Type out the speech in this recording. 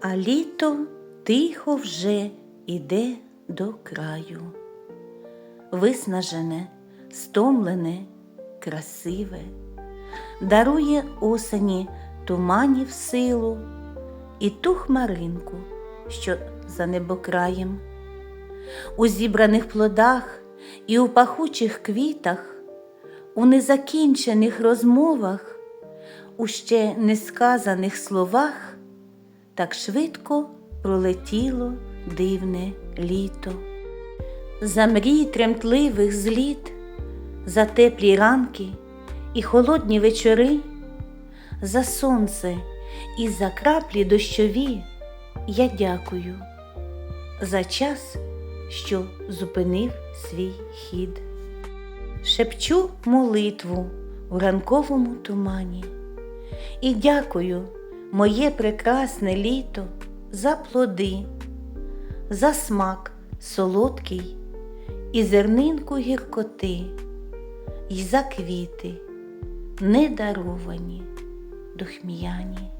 А літо тихо вже іде до краю. Виснажене, стомлене, красиве, дарує осені туманів силу і ту хмаринку, що за небокраєм. У зібраних плодах і у пахучих квітах, у незакінчених розмовах, у ще несказаних словах так швидко пролетіло дивне літо. За мрій тремтливих зліт, за теплі ранки і холодні вечори, за сонце і за краплі дощові я дякую за час, що зупинив свій хід. Шепчу молитву у ранковому тумані і дякую, моє прекрасне літо, за плоди, за смак солодкий і зернинку гіркоти, і за квіти, недаровані, духм'яні.